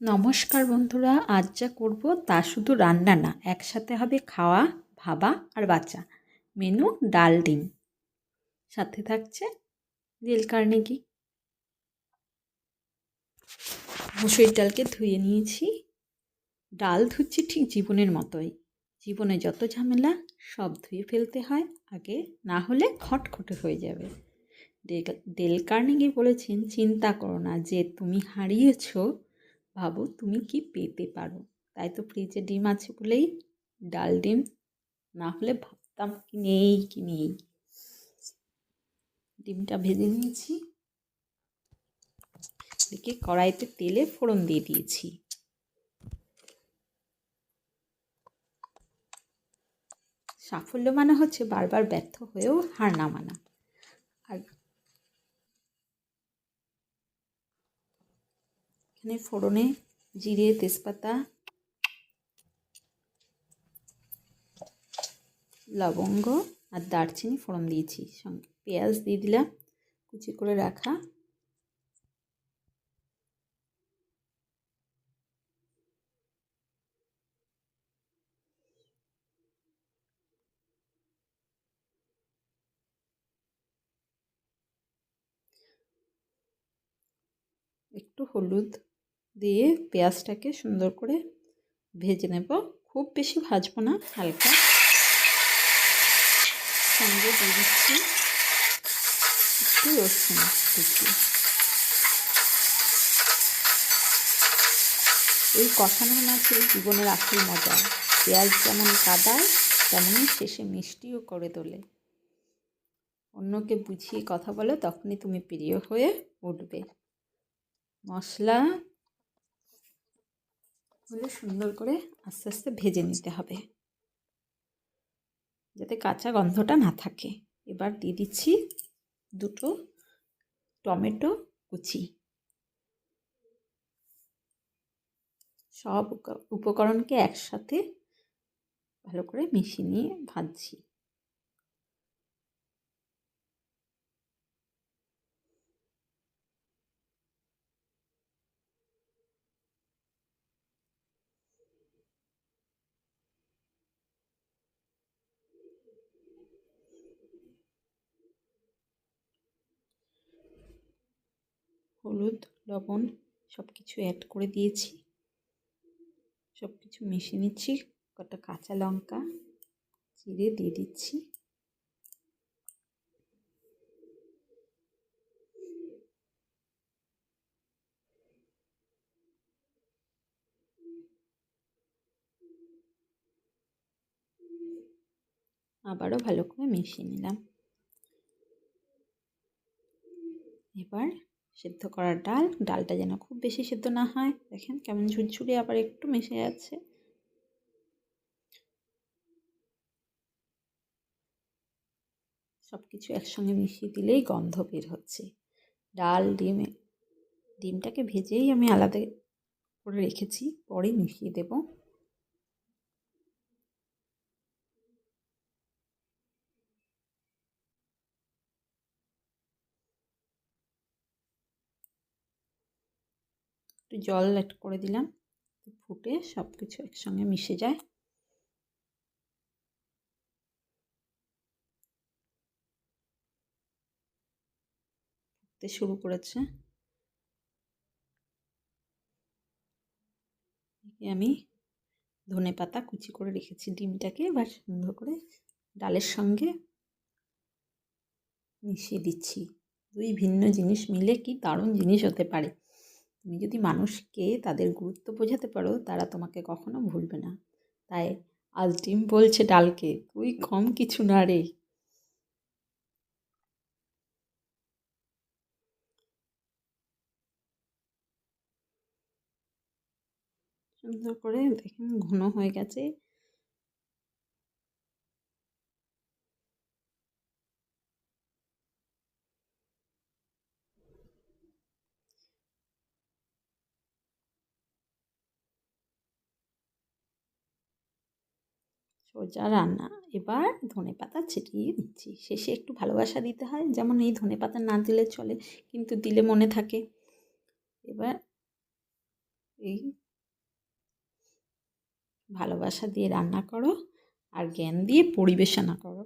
নমস্কার বন্ধুরা, আজ যা করব তা শুধু রান্না না, একসাথে হবে খাওয়া, ভাবা আর বাচ্চা মেনু ডাল ডিম। সাথে থাকছে রেল কার্নেগি। মুসুরির ডালকে ধুয়ে নিয়েছি। ডাল ধুচ্ছি ঠিক জীবনের মতোই। জীবনে যত ঝামেলা, সব ধুয়ে ফেলতে হয়। আগে না হলে খটখটে হয়ে যাবে। ডেল কার্নেগি বলেছেন, চিন্তা করো না, যে তুমি হারিয়েছো ভাবো তুমি কি পেতে পারো। তাই তো ফ্রিজে ডিম আছে বলেই ডাল ডিম না হলে ভাবতাম কি নেই কি নেই। ডিমটা ভেজে নিয়েছি। এদিকে কড়াইতে তেলে ফোড়ন দিয়ে দিয়েছি। সাফল্য মানে হচ্ছে বারবার ব্যর্থ হয়েও হার না মানা আর এখানে ফোড়নে জিরে, তেজপাতা, লবঙ্গ আর দারচিনি ফোড়ন দিয়েছি। সঙ্গে পেঁয়াজ দিয়ে দিলাম কুচি করে রাখা। একটু হলুদ দিয়ে পেঁয়াজটাকে সুন্দর করে ভেজে নেব। খুব বেশি ভাজবো না, হালকা। সঙ্গে দিয়ে দিচ্ছি একটু রসুন এই কষানোর মাঝে জীবনের আসল মজা। পেঁয়াজ যেমন কাদায় তেমনই শেষে মিষ্টিও করে তোলে। অন্যকে বুঝিয়ে কথা বলো, তখনই তুমি প্রিয় হয়ে উঠবে। মশলা হলে সুন্দর করে আস্তে আস্তে ভেজে নিতে হবে। যাতে কাঁচা গন্ধটা না থাকে। এবার দিয়ে দিচ্ছি দুটো টমেটো কুচি। সব উপকরণকে একসাথে ভালো করে মিশিয়ে নিয়ে ভাজছি। হলুদ, লবণ সব কিছু অ্যাড করে দিয়েছি। সব কিছু মিশিয়ে নিচ্ছি, কটা কাঁচা লঙ্কা চিড়ে দিয়ে দিচ্ছি। আবারও ভালো করে মিশিয়ে নিলাম। এবার সেদ্ধ করা ডাল। ডালটা যেন খুব বেশি সেদ্ধ না হয়। দেখেন কেমন ঝুরঝুরে আবার একটু মিশে যাচ্ছে। সব কিছু একসঙ্গে মিশিয়ে দিলেই গন্ধ বের হচ্ছে। ডাল, ডিমে, ডিমটাকে ভেজেই আমি আলাদা করে রেখেছি। পরে মিশিয়ে দেবো। একটু জল অ্যাড করে দিলাম। ফুটে সব কিছু একসঙ্গে মিশে যায়। ফুটতে শুরু করেছে। আমি ধনে পাতা কুচি করে রেখেছি ডিমটাকে, এবার সুন্দর করে ডালের সঙ্গে মিশিয়ে দিচ্ছি। দুই ভিন্ন জিনিস মিলে কি দারুণ জিনিস হতে পারে। তুমি যদি মানুষকে তাদের গুরুত্ব বোঝাতে পারো, তারা তোমাকে কখনো ভুলবে না। তাই আজ ডিম বলছে ডালকে, তুই কম কিছু না রে। সুন্দর করে দেখেন, ঘন হয়ে গেছে। সোজা রান্না। এবার ধনে পাতা ছিটিয়ে দিচ্ছি। শেষে একটু ভালোবাসা দিতে হয়, যেমন এই ধনে পাতা না দিলে চলে, কিন্তু দিলে মনে থাকে। এবার এই ভালোবাসা দিয়ে রান্না করো আর জ্ঞান দিয়ে পরিবেশনা করো।